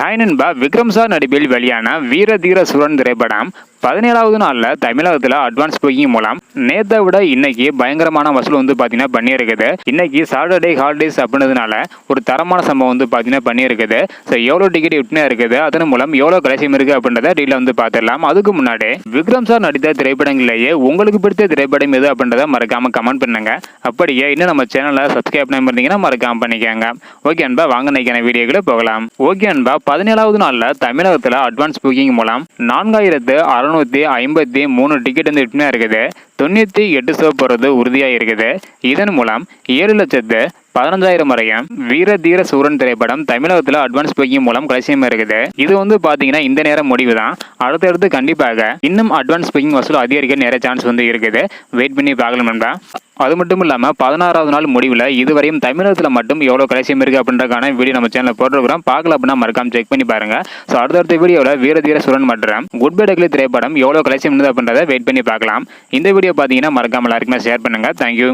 Hi நண்பா Vikram sir நடிப்பில் வெளியான வீர தீர சுரன் திரைப்படம் பதினேழாவது நாளில் தமிழகத்தில் அட்வான்ஸ் புக்கிங் மூலம் நேத்தை விட இன்னைக்கு பயங்கரமான வசூல் வந்து பார்த்தீங்கன்னா பண்ணியிருக்குது. இன்னைக்கு சாட்டர்டே ஹாலிடேஸ் அப்படின்றதுனால ஒரு தரமான சம்பவம் வந்து பார்த்தீங்கன்னா பண்ணியிருக்குது. ஸோ எவ்வளோ டிக்கெட் விட்டுனே இருக்குது. அதன் மூலம் எவ்வளோ கலசியம் இருக்குது அப்படின்றத டீலில் வந்து பார்த்துடலாம் அதுக்கு முன்னாடி விக்ரம் சார் நடித்த திரைப்படங்களிலேயே உங்களுக்கு பிடித்த திரைப்படம் எது அப்படின்றத மறக்காமல் கமெண்ட் பண்ணுங்க. அப்படியே இன்னும் நம்ம சேனலை சப்ஸ்கிரைப் பண்ணி இருந்தீங்கன்னா மறக்காமல் பண்ணிக்கோங்க. ஓகே அன்பா வாங்க நினைக்கிற வீடியோக்குள்ள போகலாம். ஓகே அன்பா பதினேழாவது நாளில் தமிழகத்தில் அட்வான்ஸ் புக்கிங் மூலம் நான்காயிரத்து அறுநூத்தி ஐம்பத்தி மூணு டிக்கெட் வந்து விட்டுனே இருக்குது. தொண்ணூற்றி எட்டு ஷோ போகிறது உறுதியாக இருக்குது. இதன் மூலம் ஏழு லட்சத்து பதினஞ்சாயிரம் வரையும் வீர தீர சூரன் திரைப்படம் தமிழகத்தில் அட்வான்ஸ் புக்கிங் மூலம் கடைசியமாக இருக்குது. இது வந்து பார்த்தீங்கன்னா இந்த நேரம் முடிவு தான் அடுத்தடுத்து கண்டிப்பாக இன்னும் அட்வான்ஸ் புக்கிங் வசூல் அதிகரிக்க நிறைய சான்ஸ் வந்து இருக்குது. வெயிட் பண்ணி பார்க்கலாம் நண்பா. அது மட்டும் இல்லாமல் பதினாறாவது நாள் முடிவில் இதுவரையும் தமிழகத்தில் மட்டும் எவ்வளோ கலெக்ஷன் இருக்குது அப்படின்றக்கான வீடியோ நம்ம சேனலில் போட்டிருக்கிறோம். பார்க்கல அப்படின்னா மறக்காம செக் பண்ணி பாருங்க. ஸோ அடுத்தடுத்த வீடியோவில் வீர தீர சுரன் மற்றும் குட் பை டக்லி திரைப்படம் எவ்வளோ கலைசியம் இருந்தது அப்படின்றத வெயிட் பண்ணி பார்க்கலாம். இந்த வீடியோ பார்த்தீங்கன்னா மறக்காம எல்லாருக்குமே ஷேர் பண்ணுங்க. தேங்க்யூ